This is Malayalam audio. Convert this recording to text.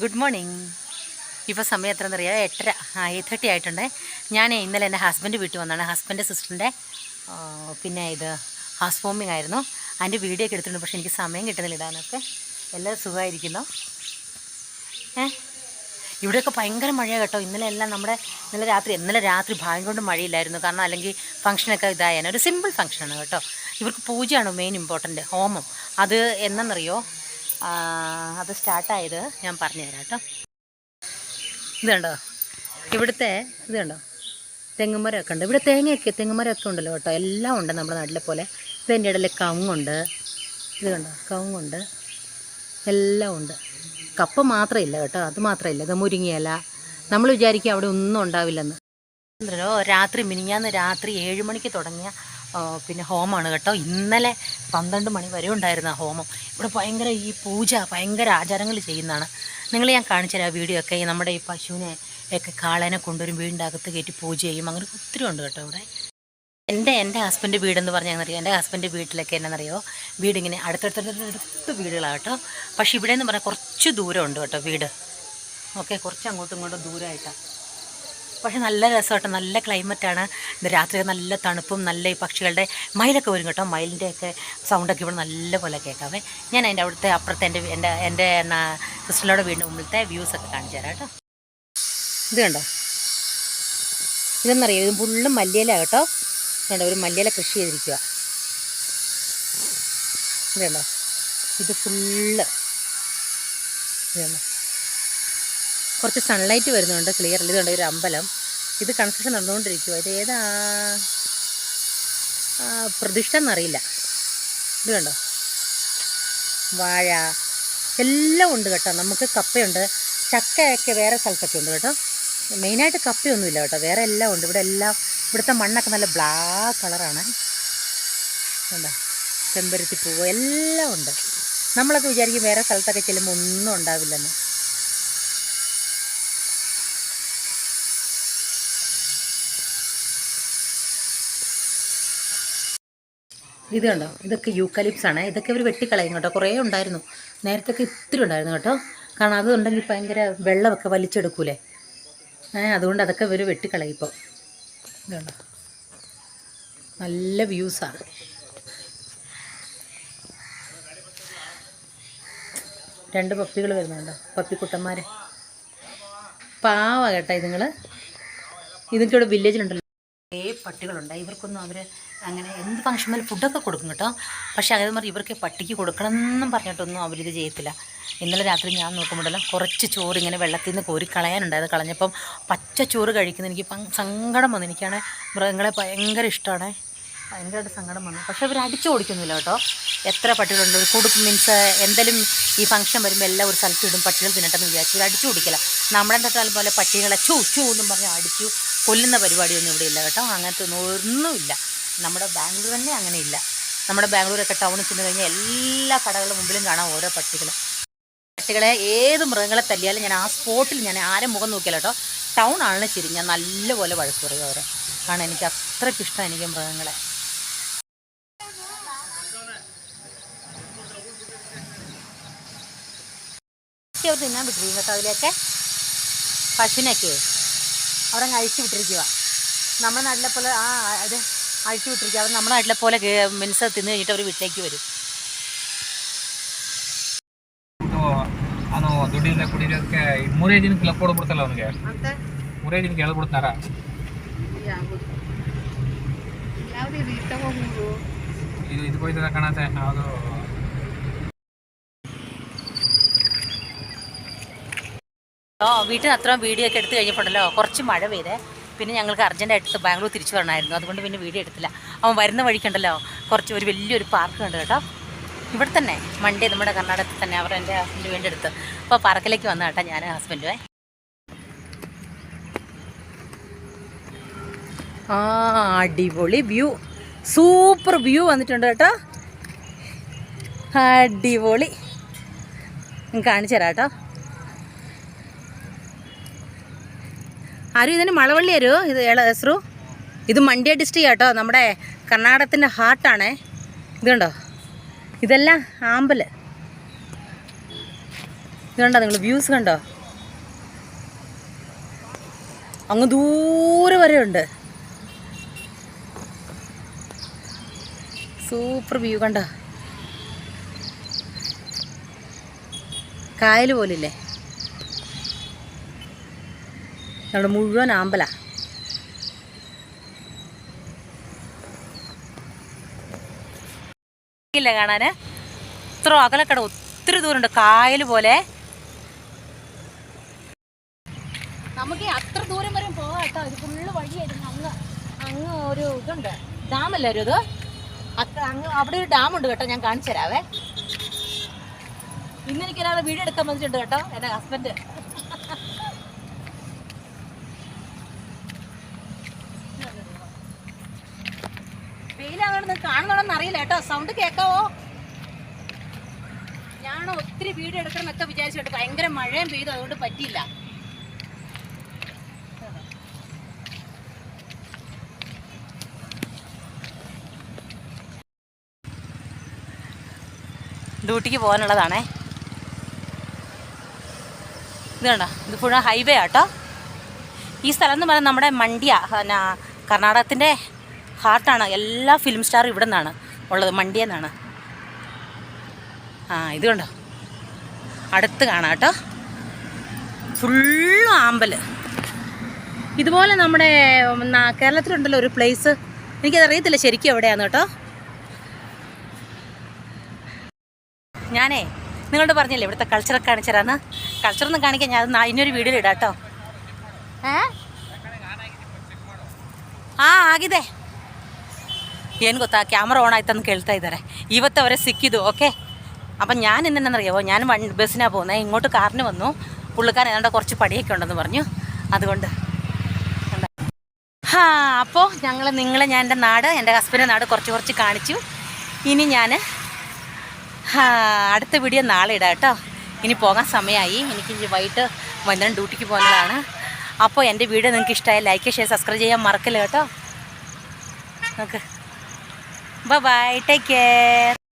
Good morning. ഇപ്പോൾ സമയം എത്രയെന്ന് അറിയാം എട്ടര എയ്റ്റ് തേർട്ടി ആയിട്ടുണ്ട്. ഞാൻ ഇന്നലെ എന്റെ ഹസ്ബൻഡ് വീട്ടിൽ വന്നാണ്. ഹസ്ബൻഡ് സിസ്റ്ററിന്റെ പിന്നെ ഇത് ഹൗസ് ഫോമിംഗ് ആയിരുന്നു. അതിന്റെ വീഡിയോ ഒക്കെ എടുത്തിട്ടുണ്ട്. പക്ഷേ എനിക്ക് സമയം കിട്ടുന്നില്ല ഇടാനൊക്കെ. എല്ലാം സുഖമായിരിക്കുന്നു. ഏ? ഇവിടെയൊക്കെ ഭയങ്കര മഴയാണ് കേട്ടോ. ഇന്നലെ എല്ലാം നമ്മുടെ ഇന്നലെ രാത്രി ഇന്നലെ രാത്രി ഭാഗ്യം കൊണ്ട് മഴയില്ലായിരുന്നു. കാരണം അല്ലെങ്കിൽ ഫംഗ്ഷനൊക്കെ ഇതായാലും ഒരു സിമ്പിൾ ഫംഗ്ഷനാണ് കേട്ടോ. ഇവർക്ക് പൂജയാണ് മെയിൻ ഇമ്പോർട്ടന്റ് ഹോമം. അത് എന്നറിയോ അത് സ്റ്റാർട്ടായത് ഞാൻ പറഞ്ഞുതരാം കേട്ടോ. ഇതുണ്ടോ ഇവിടുത്തെ ഇത് കണ്ടോ? തെങ്ങുമരമൊക്കെ ഉണ്ട്. ഇവിടെ തേങ്ങയൊക്കെ തെങ്ങുമരമൊക്കെ ഉണ്ടല്ലോ കേട്ടോ. എല്ലാം ഉണ്ട് നമ്മുടെ നാട്ടിലെ പോലെ. ഇതിന്റെ ഇടയിൽ കവുങ്ങുണ്ട്. ഇത് കണ്ടോ? കവുങ്ങുണ്ട്. എല്ലാം ഉണ്ട്. കപ്പ മാത്രമില്ല കേട്ടോ. അത് മാത്രമില്ല. ഇത് മുരിങ്ങയില. നമ്മൾ വിചാരിക്കും അവിടെ ഒന്നും ഉണ്ടാവില്ലെന്ന്. രാത്രി മിനിഞ്ഞാന്ന് രാത്രി ഏഴ് മണിക്ക് തുടങ്ങിയ പിന്നെ ഹോമാണ് കേട്ടോ. ഇന്നലെ പന്ത്രണ്ട് മണി വരെ ഉണ്ടായിരുന്ന ഹോമം. ഇവിടെ ഭയങ്കര ഈ പൂജ ഭയങ്കര ആചാരങ്ങൾ ചെയ്യുന്നതാണ്. നിങ്ങൾ ഞാൻ കാണിച്ചു തരാം വീഡിയോ ഒക്കെ. നമ്മുടെ ഈ പശുവിനെ ഒക്കെ കാളേനെ കൊണ്ടുവരും വീടിന്റെ അകത്ത് കയറ്റി പൂജ ചെയ്യും. അങ്ങനെ ഒത്തിരി ഉണ്ട് കേട്ടോ ഇവിടെ. എന്റെ എന്റെ ഹസ്ബൻഡ് വീടെന്ന് പറഞ്ഞാൽ അറിയാം എന്റെ ഹസ്ബൻഡ് വീട്ടിലൊക്കെ എന്നാണെന്നറിയോ? വീടിങ്ങനെ അടുത്തടുത്തടുത്തടുത്ത് വീടുകളാണ് കേട്ടോ. പക്ഷേ ഇവിടെ എന്ന് പറഞ്ഞാൽ കുറച്ച് ദൂരമുണ്ട് കേട്ടോ വീട്. ഓക്കെ കുറച്ച് അങ്ങോട്ടും ഇങ്ങോട്ടും ദൂരമായിട്ടാണ്. പക്ഷെ നല്ല രസമാട്ടോ. നല്ല ക്ലൈമറ്റാണ്. ഇന്ന് രാത്രി നല്ല തണുപ്പും നല്ല ഈ പക്ഷികളുടെ മയിലൊക്കെ വരും കേട്ടോ. മയിലിന്റെയൊക്കെ സൗണ്ടൊക്കെ ഇവിടെ നല്ല പോലെ കേൾക്കാവേ. ഞാൻ അതിന്റെ അവിടുത്തെ അപ്പുറത്തെ എന്റെ എന്റെ എന്റെ സിസ്റ്ററിലൂടെ വീടിന്റെ മുമ്പിലത്തെ വ്യൂസൊക്കെ കാണിച്ചു തരാം കേട്ടോ. ഇത് കണ്ടോ? ഇതെന്നറിയാം? ഇത് ഫുള്ളും മല്ലിയില കേട്ടോ. കണ്ടോ? ഒരു മല്ലിയില കൃഷി ചെയ്തിരിക്കുക ഇത് കണ്ടോ? ഇത് ഫുള്ള്. ഇത് കണ്ടോ? കുറച്ച് സൺലൈറ്റ് വരുന്നുണ്ട് ക്ലിയർ ഇതുണ്ട് ഒരു അമ്പലം. ഇത് കൺസ്ട്രക്ഷൻ നടന്നുകൊണ്ടിരിക്കുക ഇത് ഏതാ? പ്രതിഷ്ഠ എന്നറിയില്ല. ഇത് കണ്ടോ? വാഴ. എല്ലാം ഉണ്ട് കേട്ടോ. നമുക്ക് കപ്പയുണ്ട്. ചക്കയൊക്കെ വേറെ സ്ഥലത്തൊക്കെ ഉണ്ട് കേട്ടോ. മെയിനായിട്ട് കപ്പയൊന്നുമില്ല കേട്ടോ. വേറെ എല്ലാം ഉണ്ട്. ഇവിടെ എല്ലാം ഇവിടുത്തെ മണ്ണൊക്കെ നല്ല ബ്ലാക്ക് കളറാണ് കണ്ടോ? ചെമ്പരത്തി പൂവ് എല്ലാം ഉണ്ട്. നമ്മളൊക്കെ വിചാരിക്കും വേറെ സ്ഥലത്തൊക്കെ ചെല്ലുമ്പോൾ ഒന്നും ഉണ്ടാവില്ലെന്ന്. ഇത് കണ്ടോ? ഇതൊക്കെ യൂക്കലിപ്സ് ആണ്. ഇതൊക്കെ ഇവർ വെട്ടിക്കളയും കേട്ടോ. കുറേ ഉണ്ടായിരുന്നു. നേരത്തെ ഒക്കെ ഇത്തിരി ഉണ്ടായിരുന്നു കേട്ടോ. കാരണം അതുണ്ടെങ്കിൽ ഭയങ്കര വെള്ളമൊക്കെ വലിച്ചെടുക്കൂലേ? ഏ അതുകൊണ്ട് അതൊക്കെ ഇവർ വെട്ടിക്കളയും ഇപ്പോൾ ഇതുണ്ടോ നല്ല വ്യൂസാണ് രണ്ട് പപ്പികൾ വരുന്നുണ്ടോ പപ്പിക്കുട്ടന്മാർ പാവ കേട്ടോ ഇതുങ്ങൾ ഇതൊക്കെ ഇവിടെ വില്ലേജിലുണ്ടല്ലോ കുറേ പട്ടികളുണ്ട്. ഇവർക്കൊന്നും അവർ അങ്ങനെ എന്ത് ഫംഗ്ഷൻ മേലും ഫുഡൊക്കെ കൊടുക്കും കേട്ടോ. പക്ഷേ അതേ മാറി ഇവർക്ക് പട്ടിക്ക് കൊടുക്കണം എന്നും പറഞ്ഞിട്ടൊന്നും അവരിത് ചെയ്യത്തില്ല. ഇന്നലെ രാത്രി ഞാൻ നോക്കുമ്പോഴല്ലോ കുറച്ച് ചോറ് ഇങ്ങനെ വെള്ളത്തിൽ നിന്ന് കോരി കളയാനുണ്ടായത്. കളഞ്ഞപ്പം പച്ച ചോറ് കഴിക്കുന്ന എനിക്ക് സങ്കടം വന്നു. എനിക്കാണ് മൃഗങ്ങളെ ഭയങ്കര ഇഷ്ടമാണ് ഭയങ്കരമായിട്ട് സങ്കടം വന്നു. പക്ഷേ അവർ അടിച്ചു ഓടിക്കുന്നില്ല കേട്ടോ. എത്ര പട്ടികളുണ്ട്? കൊടുക്കും മീൻസ് എന്തെങ്കിലും ഈ ഫംഗ്ഷൻ വരുമ്പോൾ എല്ലാം ഒരു സ്ഥലത്ത് ഇടും പട്ടികൾ തിന്നട്ടെന്ന് വിചാരിച്ചു ഇവർ അടിച്ചു ഓടിക്കില്ല നമ്മുടെ പോലെ പട്ടികളെ ചൂ ചൂ എന്നും പറഞ്ഞ് അടിച്ചു കൊല്ലുന്ന പരിപാടിയൊന്നും ഇവിടെ ഇല്ല കേട്ടോ. അങ്ങനത്തെ ഒന്നും ഒന്നുമില്ല. നമ്മുടെ ബാംഗ്ലൂർ തന്നെ അങ്ങനെ ഇല്ല നമ്മുടെ ബാംഗ്ലൂരൊക്കെ ടൗണിൽ ചെന്ന് കഴിഞ്ഞാൽ എല്ലാ കടകളുടെ മുമ്പിലും കാണാം ഓരോ പട്ടികൾ പട്ടികളെ ഏത് മൃഗങ്ങളെ തല്ലിയാലും ഞാൻ ആ സ്പോട്ടിൽ ഞാൻ ആരെ മുഖം നോക്കിയാലോ കേട്ടോ ടൗൺ ശരി ഞാൻ നല്ലപോലെ വഴക്ക് പറയും അവരെ. കാരണം എനിക്ക് അത്രയ്ക്ക് ഇഷ്ടം എനിക്ക് മൃഗങ്ങളെ. അവർ തിന്നാൻ വിട്ടിരിക്കും കേട്ടോ അതിലേക്ക് പശുവിനൊക്കെ അവിടെ അങ്ങ് അഴിച്ചു വിട്ടിരിക്കുക നമ്മുടെ നാട്ടിലെ പോലെ ആ അത് അഴിച്ചു വിട്ടിരിക്കുക അവർ നമ്മുടെ നാട്ടിലെ പോലെ മീൻസ് തിന്ന് കഴിഞ്ഞിട്ട് അവർ വീട്ടിലേക്ക് വരും ಇದು ಅವನು ದುಡ್ಡಿಂದ ಕುಡಿಯೋದಕ್ಕೆ ಈ ಮೂರೇ ದಿನಕ್ಕೆ ಲಕ್ ಕೊಡ್ಬಿಡ್ತಲ್ಲ ಅವನಿಗೆ ಅಂತ ಮೂರೇ ದಿನಕ್ಕೆ ಹೇಳ್ಬಿಡ್ತಾರ ಯಾವುದು ಯಾವ್ದು ಇದು ತಗೊಂಡು ಇದು ಇದು ಹೋಯ್ತದ ಕಾಣತ್ತೆ ಯಾವುದು ഓ വീട്ടിൽ നിന്ന് അത്രയും വീഡിയോ ഒക്കെ എടുത്ത് കഴിഞ്ഞപ്പോഴല്ലോ കുറച്ച് മഴ പെയ്തേ. പിന്നെ ഞങ്ങൾക്ക് അർജന്റായിട്ട് ബാംഗ്ലൂർ തിരിച്ചു വരണമായിരുന്നു. അതുകൊണ്ട് പിന്നെ വീഡിയോ എടുത്തില്ല. അവൻ വരുന്ന വഴിക്കുണ്ടല്ലോ കുറച്ച് ഒരു വലിയൊരു പാർക്ക് ഉണ്ട് കേട്ടോ. ഇവിടെ തന്നെ മണ്ടേ നമ്മുടെ കർണാടകത്തിൽ തന്നെ അവർ എന്റെ ഹസ്ബൻഡ് വേണ്ടി എടുത്ത്. അപ്പോൾ പാർക്കിലേക്ക് വന്ന കേട്ടോ ഞാൻ ഹസ്ബൻഡുമേ ആ അടിപൊളി വ്യൂ സൂപ്പർ വ്യൂ വന്നിട്ടുണ്ട് കേട്ടോ. അടിപൊളി. കാണിച്ചു തരാം കേട്ടോ. ആരും ഇതിന് മളവള്ളി തരുമോ ഇത് എസ്രു ഇത് മണ്ഡ്യ ഡിസ്ട്രിക്റ്റ് കേട്ടോ നമ്മുടെ കർണാടകത്തിന്റെ ഹാർട്ടാണേ ഇതുണ്ടോ ഇതെല്ലാം ആമ്പൽ ഇതുണ്ടോ നിങ്ങൾ വ്യൂസ് കണ്ടോ? അങ്ങ് ദൂരെ വരെ ഉണ്ട്. സൂപ്പർ വ്യൂ കണ്ടോ? കായൽ പോലില്ലേ? നമ്മുടെ മുഴുവൻ ആമ്പല. ഇല്ല കാണാന്. ഇത്ര അകലക്കട ഒത്തിരി ദൂരമുണ്ട്. കായൽ പോലെ. നമുക്ക് അത്ര ദൂരം വരെ പോകാം ഇത് ഫുള്ള് വഴിയായിരുന്നു അങ്ങ് അങ്ങ് ഒരു ഇതുണ്ട്. ഡാമല്ലേ ഒരു ഇത്? അങ്ങ് അവിടെ ഒരു ഡാമുണ്ട് കേട്ടോ. ഞാൻ കാണിച്ചു തരാവേ. ഇന്ന് എനിക്ക് ഒരാളെ വീഡിയോ എടുക്കാൻ വന്നിട്ടുണ്ട് കേട്ടോ. എന്റെ ഹസ്ബൻഡ് വെയിലാകണമെന്ന് കാണുന്നുണ്ടെന്ന് അറിയില്ല കേട്ടോ. സൗണ്ട് കേൾക്കാവോ ഞാൻ ഒത്തിരി വീട് എടുക്കണം എന്നൊക്കെ വിചാരിച്ചിട്ട് ഭയങ്കര മഴയും പെയ്തു അതുകൊണ്ട് പറ്റിയില്ല. ഡ്യൂട്ടിക്ക് പോകാനുള്ളതാണേ. ഇത് കണ്ടോ? ഇത് പുഴ ഹൈവേ ആട്ടോ. ഈ സ്ഥലം എന്ന് പറയുന്നത് നമ്മുടെ മണ്ടിയ കർണാടകത്തിന്റെ ഹാർട്ടാണ് എല്ലാ ഫിലിം സ്റ്റാറും ഇവിടെ നിന്നാണ് ഉള്ളത് മണ്ടിയിൽ നിന്നാണ്. ആ ഇത് കണ്ടോ? അടുത്ത് കാണാം കേട്ടോ. ഫുള്ളും ആമ്പൽ ഇതുപോലെ നമ്മുടെ കേരളത്തിലുണ്ടല്ലോ ഒരു പ്ലേസ് എനിക്കതറിയത്തില്ല ശരിക്കും എവിടെയാന്ന് കേട്ടോ. ഞാനേ നിങ്ങളോട് പറഞ്ഞില്ലേ ഇവിടുത്തെ കൾച്ചറൊക്കെ കൾച്ചർ കൾച്ചറൊന്നും കാണിക്കാൻ ഞാൻ അതിനൊരു വീഡിയോ ഇടാം കേട്ടോ ആ ആകിതേ. ಏನು ಗೊತ್ತಾ ಕ್ಯಾಮ್ರಾ ಓನ್ ಆಯ್ತು ಅಂತ ಕೇಳ್ತಾ ಇದ್ದಾರೆ ಇವತ್ತು ಅವರೇ ಸಿಕ್ಕಿದ್ದು ಓಕೆ അപ്പം ഞാൻ ഇന്നെന്നറിയാമോ ഞാൻ വൺ ബസ്സിനാണ് പോകുന്നത് ഇങ്ങോട്ട് കാറിന് വന്നു പുള്ളിക്കാരൻ ഏതാണ്ട് കുറച്ച് പടിയൊക്കെ ഉണ്ടെന്ന് പറഞ്ഞു അതുകൊണ്ട് ഹാ അപ്പോൾ ഞങ്ങൾ നിങ്ങളെ ഞാൻ എൻ്റെ നാട് എൻ്റെ ഹസ്ബൻഡ് നാട് കുറച്ച് കുറച്ച് കാണിച്ചു ഇനി ഞാൻ അടുത്ത വീഡിയോ നാളെ ഇടാം കേട്ടോ ഇനി പോകാൻ സമയമായി എനിക്ക് ഇനി വൈകിട്ട് വൈകുന്നേരം ഡ്യൂട്ടിക്ക് പോകുന്നതാണ് അപ്പോൾ എൻ്റെ വീഡിയോ നിങ്ങൾക്ക് ഇഷ്ടമായ ലൈക്ക് ഷെയർ സബ്സ്ക്രൈബ് ചെയ്യാൻ മറക്കല്ല കേട്ടോ നമുക്ക് Bye-bye. Take care.